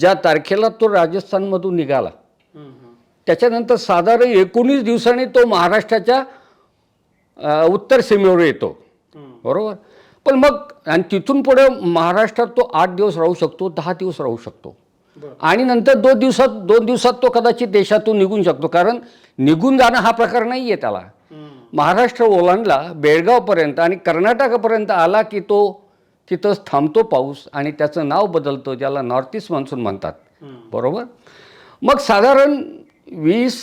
ज्या तारखेला तो राजस्थानमधून निघाला त्याच्यानंतर साधारण एकोणीस दिवसांनी तो महाराष्ट्राच्या उत्तर सीमेवर येतो. बरोबर? पण मग आणि तिथून पुढे महाराष्ट्रात तो आठ दिवस राहू शकतो दहा दिवस राहू शकतो. आणि नंतर दोन दिवसात दोन दिवसात तो कदाचित देशातून निघून शकतो कारण निघून जाणं हा प्रकार नाही आहे त्याला महाराष्ट्र ओलांडला बेळगावपर्यंत आणि कर्नाटकापर्यंत आला की तो तिथंच थांबतो पाऊस आणि त्याचं नाव बदलतं ज्याला नॉर्थ ईस्ट मान्सून म्हणतात. बरोबर? मग साधारण वीस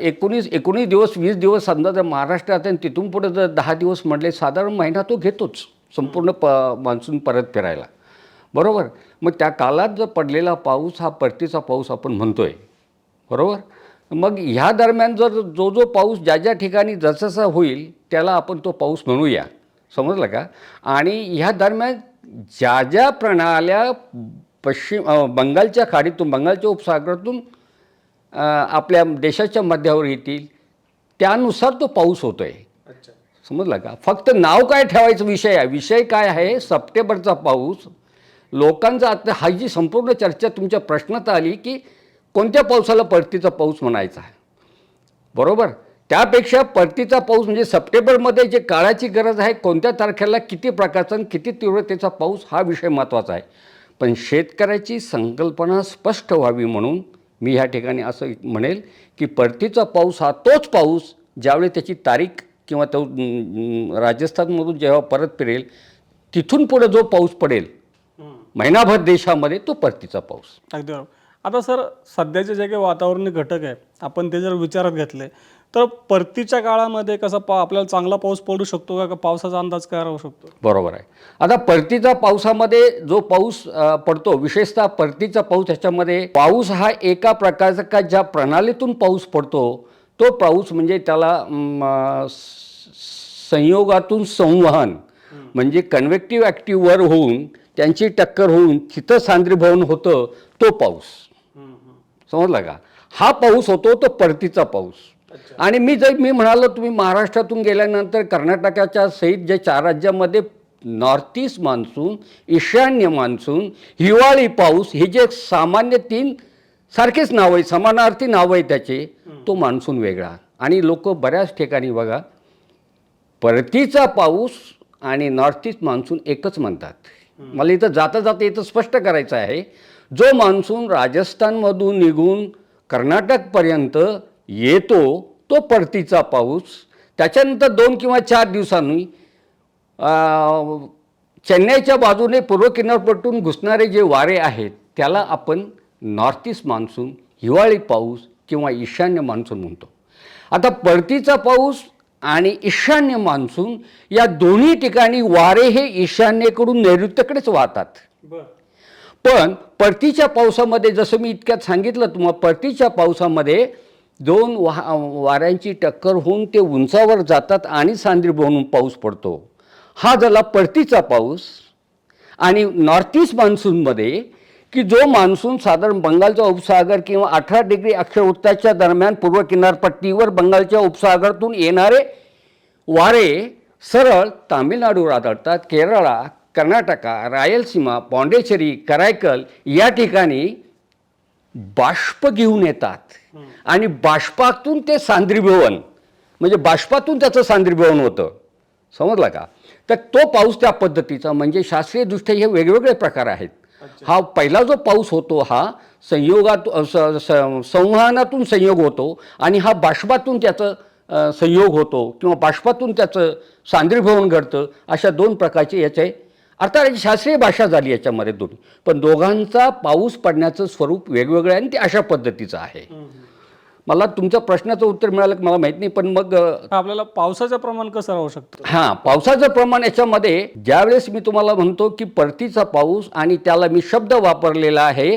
एकोणीस एकोणीस दिवस वीस दिवस समजा जर महाराष्ट्रात आहे आणि तिथून पुढे जर दहा दिवस म्हटले साधारण महिना तो घेतोच संपूर्ण प मान्सून परत फिरायला. बरोबर? मग त्या काळात जर पडलेला पाऊस हा परतीचा पाऊस आपण म्हणतोय. बरोबर? मग ह्या दरम्यान जर जो जो पाऊस ज्या ज्या ठिकाणी जसजसा होईल त्याला आपण तो पाऊस म्हणूया. समजलं का? आणि ह्या दरम्यान ज्या ज्या प्रणाल्या पश्चिम बंगालच्या खाडीतून बंगालच्या उपसागरातून आपल्या देशाच्या मध्यावर येतील त्यानुसार तो पाऊस होतो आहे अच्छा. समजलं का? फक्त नाव काय ठेवायचं विषय आहे? विषय काय आहे? सप्टेंबरचा पाऊस. लोकांचा आता हा जी संपूर्ण चर्चा तुमच्या प्रश्नात आली की कोणत्या पावसाला परतीचा पाऊस म्हणायचा आहे? बरोबर? त्यापेक्षा परतीचा पाऊस म्हणजे सप्टेंबरमध्ये जे काळाची गरज आहे कोणत्या तारखेला किती प्रकारचा आणि किती तीव्रतेचा पाऊस हा विषय महत्त्वाचा आहे. पण शेतकऱ्याची संकल्पना स्पष्ट व्हावी म्हणून मी ह्या ठिकाणी असं म्हणेल की परतीचा पाऊस हा तोच पाऊस ज्यावेळी त्याची तारीख किंवा तो राजस्थानमधून जेव्हा परत फिरेल तिथून पुढे जो पाऊस पडेल महिनाभर देशामध्ये तो परतीचा पाऊस. अगदी आता सर सध्याचे जे काही वातावरणीय घटक आहे आपण ते जर विचारात घेतले तर परतीच्या काळामध्ये कसा पा आपल्याला चांगला पाऊस पडू शकतो का? का पावसाचा अंदाज काय राहू शकतो? बरोबर आहे. आता परतीचा पावसामध्ये जो पाऊस पडतो विशेषतः परतीचा पाऊस ह्याच्यामध्ये पाऊस हा एका प्रकारचा का ज्या प्रणालीतून पाऊस पडतो तो पाऊस म्हणजे त्याला संयोगातून संवहन म्हणजे कन्व्हेक्टिव्ह ॲक्टिव्ह वर होऊन त्यांची टक्कर होऊन तिथं सांद्रीभवन होतं तो पाऊस. समजला का? हा पाऊस होतो तो परतीचा पाऊस. आणि मी जर मी म्हणालो तुम्ही महाराष्ट्रातून गेल्यानंतर कर्नाटकाच्या सहित जे चार राज्यामध्ये नॉर्थ ईस्ट मान्सून ईशान्य मान्सून हिवाळी पाऊस हे जे सामान्य तीन सारखेच नाव आहे समानार्थी नाव आहे त्याचे तो मान्सून वेगळा. आणि लोक बऱ्याच ठिकाणी बघा परतीचा पाऊस आणि नॉर्थ ईस्ट मान्सून एकच म्हणतात. मला इथं जाता जाता इथं स्पष्ट करायचं आहे जो मान्सून राजस्थानमधून निघून कर्नाटकपर्यंत येतो तो परतीचा पाऊस. त्याच्यानंतर दोन किंवा चार दिवसांनी चेन्नईच्या बाजूने पूर्व किनारपट्टून घुसणारे जे वारे आहेत त्याला आपण नॉर्थ ईस्ट मान्सून हिवाळी पाऊस किंवा ईशान्य मान्सून म्हणतो. आता परतीचा पाऊस आणि ईशान्य मान्सून या दोन्ही ठिकाणी वारे हे ईशान्येकडून नैऋत्यकडेच वाहतात. पण परतीच्या पावसामध्ये जसं मी इतक्यात सांगितलं तुम्हाला परतीच्या पावसामध्ये दोन वा वाऱ्यांची टक्कर होऊन ते उंचावर जातात आणि सांद्री बनून पाऊस पडतो. हा झाला परतीचा पाऊस. आणि नॉर्थ ईस्ट मान्सूनमध्ये की जो मान्सून साधारण बंगालचा उपसागर किंवा अठरा डिग्री अक्षर उत्तराच्या दरम्यान पूर्व किनारपट्टीवर बंगालच्या उपसागरातून येणारे वारे सरळ तामिळनाडूवर आढळतात. केरळा कर्नाटका रायलसीमा पॉंडेचेरी करायकल या ठिकाणी बाष्प घेऊन येतात. आणि बाष्पातून ते सांद्रीभवन म्हणजे बाष्पातून त्याचं सांद्रीभवन होतं. समजलं का? तर तो पाऊस त्या पद्धतीचा म्हणजे शास्त्रीयदृष्ट्या हे वेगवेगळे प्रकार आहेत. हा पहिला जो पाऊस होतो हा संयोगात संवहनातून संयोग होतो आणि हा बाष्पातून त्याचं संयोग होतो किंवा बाष्पातून त्याचं सांद्रीभवन घडतं अशा दोन प्रकारचे याचे अर्थात शास्त्रीय भाषा झाली याच्यामध्ये दोन्ही. पण दोघांचा पाऊस पडण्याचं स्वरूप वेगवेगळं आहे आणि ते अशा पद्धतीचं आहे. मला तुमच्या प्रश्नाचं उत्तर मिळालं की मला माहीत नाही पण मग आपल्याला पावसाचं प्रमाण कसं राहू शकतं? हां पावसाचं प्रमाण याच्यामध्ये ज्यावेळेस मी तुम्हाला म्हणतो की परतीचा पाऊस आणि त्याला मी शब्द वापरलेला आहे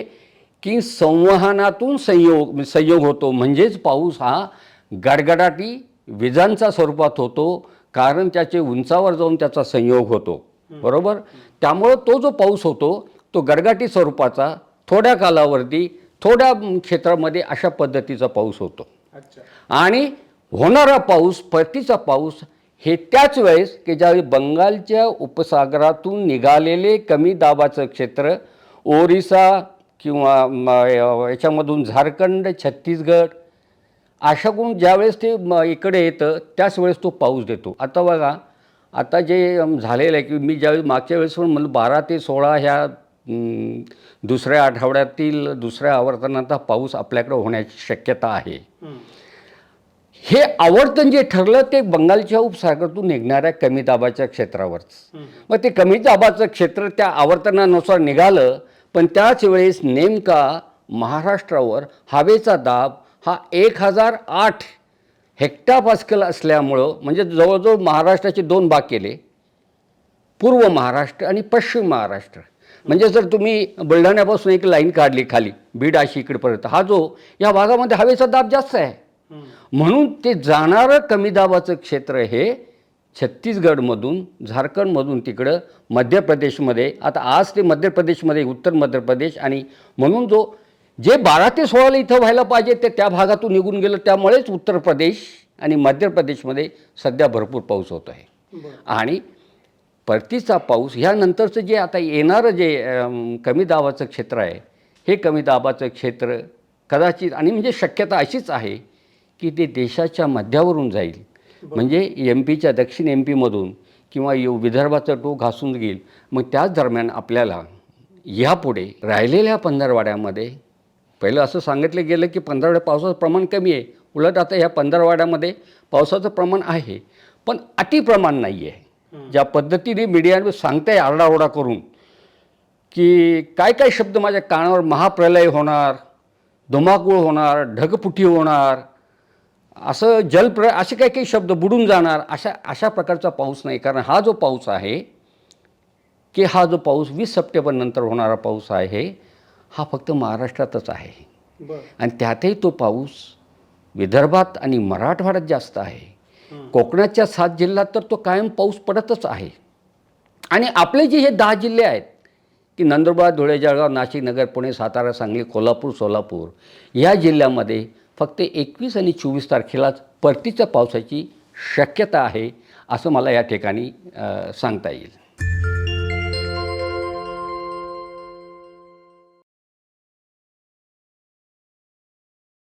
की संवहनातून संयोग संयोग होतो. म्हणजेच पाऊस हा गडगडाटी विजांचा स्वरूपात होतो कारण त्याचे उंचावर जाऊन त्याचा संयोग होतो. बरोबर? त्यामुळं तो जो पाऊस होतो तो गडगाटी स्वरूपाचा थोड्या कालावरती थोड्या क्षेत्रामध्ये अशा पद्धतीचा पाऊस होतो. आणि होणारा पाऊस परतीचा पाऊस हे त्याच वेळेस की ज्यावेळी बंगालच्या उपसागरातून निघालेले कमी दाबाचं क्षेत्र ओरिसा किंवा याच्यामधून झारखंड छत्तीसगड अशाकडून ज्यावेळेस ते इकडे येतं त्याच वेळेस तो पाऊस देतो. आता बघा आता जे झालेलं आहे की मी ज्यावेळेस मागच्या वेळेस पण म्हणलं बारा ते सोळा ह्या दुसऱ्या आठवड्यातील दुसऱ्या आवर्तनात हा पाऊस आपल्याकडे होण्याची शक्यता आहे. हे आवर्तन जे ठरलं ते बंगालच्या उपसागरातून निघणाऱ्या कमी दाबाच्या क्षेत्रावरच. मग ते कमी दाबाचं क्षेत्र त्या आवर्तनानुसार निघालं पण त्याच वेळेस नेमका महाराष्ट्रावर हवेचा दाब हा एक हजार आठ हेक्टापास्कल असल्यामुळं म्हणजे जवळजवळ महाराष्ट्राचे दोन भाग केले. पूर्व महाराष्ट्र आणि पश्चिम महाराष्ट्र. म्हणजे जर तुम्ही बुलढाण्यापासून एक लाईन काढली खाली बीड अशी इकडेपर्यंत हा जो या भागामध्ये हवेचा दाब जास्त आहे. म्हणून ते जाणारं कमी दाबाचं क्षेत्र हे छत्तीसगडमधून झारखंडमधून तिकडं मध्य प्रदेशमध्ये आता आज ते मध्य प्रदेशमध्ये उत्तर मध्य प्रदेश आणि म्हणून जो जे बारा ते सोळाला इथं व्हायला पाहिजे ते त्या भागातून निघून गेलं त्यामुळेच उत्तर प्रदेश आणि मध्य प्रदेशमध्ये सध्या भरपूर पाऊस होतो आहे. आणि परतीचा पाऊस ह्यानंतरचं जे आता येणारं जे कमी दाबाचं क्षेत्र आहे हे कमी दाबाचं क्षेत्र कदाचित आणि म्हणजे शक्यता अशीच आहे की ते देशाच्या मध्यावरून जाईल. म्हणजे एम पीच्या दक्षिण एम पीमधून किंवा यु विदर्भाचं टोक घासून घेईल मग त्याच दरम्यान आपल्याला यापुढे राहिलेल्या पंधरवाड्यामध्ये पहिलं असं सांगितलं गेलं की पंधरवाड्या पावसाचं प्रमाण कमी आहे. उलट आता ह्या पंधरवाड्यामध्ये पावसाचं प्रमाण आहे. पण अतिप्रमाण नाही आहे. ज्या पद्धतीने मीडियाने सांगताय आरडाओरडा करून की काय काय शब्द माझ्या कानावर महाप्रलय होणार धुमाकूळ होणार ढगफुटी होणार असं जलप्र असे काही काही शब्द बुडून जाणार अशा अशा प्रकारचा पाऊस नाही. कारण हा जो पाऊस आहे की हा जो पाऊस वीस सप्टेंबरनंतर होणारा पाऊस आहे हा फक्त महाराष्ट्रातच आहे. आणि त्यातही तो पाऊस विदर्भात आणि मराठवाड्यात जास्त आहे. कोकणाच्या सात जिल्ह्यात तर तो कायम पाऊस पडतच आहे. आणि आपले जे हे दहा जिल्हे आहेत की नंदुरबार धुळे जळगाव नाशिक नगर पुणे सातारा सांगली कोल्हापूर सोलापूर या जिल्ह्यामध्ये फक्त एकवीस आणि चोवीस तारखेलाच परतीच्या पावसाची शक्यता आहे असं मला या ठिकाणी सांगता येईल.